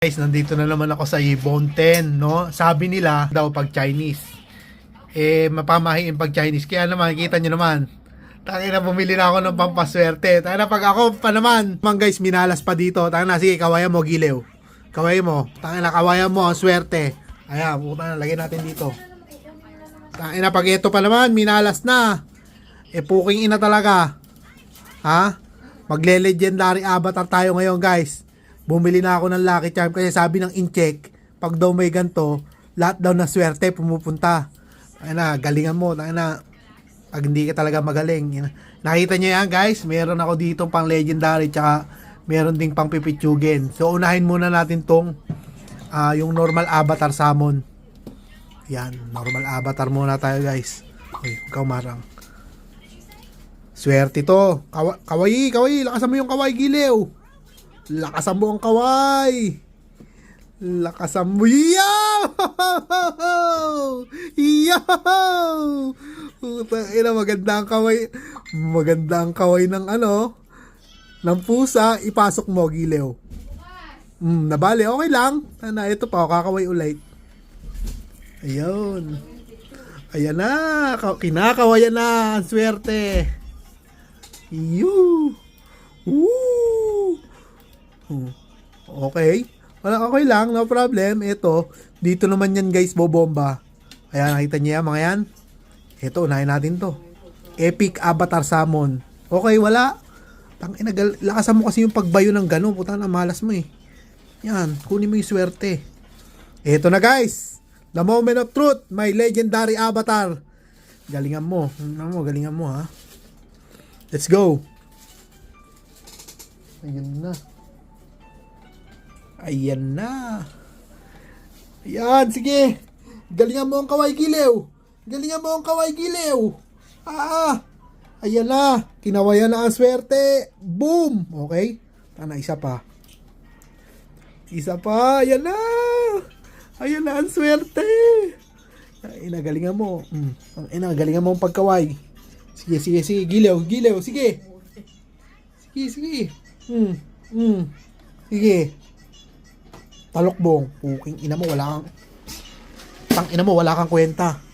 Guys, nandito na naman ako sa Ibon 10, no? Sabi nila daw pag Chinese. Eh, mapamahiin pag Chinese. Kaya naman, kita nyo naman. Tangin na bumili na ako ng pampaswerte. Tangin na pag ako pa naman. Man guys, minalas pa dito. Tangin na, sige, kawayan mo, gilew. Kawayan mo. Tangin na, kawayan mo, ang swerte. Ayan, puta na, lagyan natin dito. Tangin na, pag ito pa naman, minalas na. Eh, puking ina talaga. Ha? Magle-legendary avatar tayo ngayon, guys. Bumili na ako ng Lucky Charm kasi sabi ng incheck, pag daw may ganto, lahat daw na swerte pumupunta. Ay na, galingan mo. Ay na, pag hindi ka talaga magaling. Nakita niyo yan, guys. Meron ako dito pang legendary tsaka meron ding pang pipitsugin. So, unahin muna natin tong ah, yung normal avatar summon. Yan, normal avatar muna tayo, guys. Uy, ikaw marang. Swerte to. Kawa kawaii, kawaii. Lakasan mo yung kawaii, giliw. Lakasan mo ang kaway. Lakasan mo. Yaw! Yaw! Putang ina, maganda ang kaway. Maganda ang kaway ng ano, ng pusa. Ipasok mo, gilew. Hmm, nabali. Okay lang. Ano, ito pa, kakaway ulit. Ayun. Ayan na. Ka- Kinakawayan na. Ang swerte. Yoo! Woo! Okay. Wala, okay lang. No problem. Ito. Dito naman yan guys, bobomba. Ayan, nakita niyo yan mga yan. Ito, unahin natin to. Epic Avatar Summon. Okay, wala. Tang ina, lakasan mo kasi yung pagbayo ng gano'n. Puta na, malas mo eh. Yan, kunin mo yung swerte. Ito na guys. The moment of truth. My legendary avatar. Galingan mo. Ano mo, galingan mo ha. Let's go. Ayun na. Ayan na. Ayan, sige. Galingan mo ang kaway giliw. Galingan mo ang kaway giliw. Ah, ayan na. Kinawayan na ang swerte. Boom. Okay. Tana, isa pa. Isa pa. Ayan na. Ayan na ang swerte. Ay, galingan mo. Mm. Ang ina, galingan mo ang pagkaway. Sige, sige, sige. Gilew, gilew. Sige. Sige, sige. Hmm. Hmm. Sige. Talokbong. Puking ina mo, wala kang... Tang ina mo, wala kang kwenta.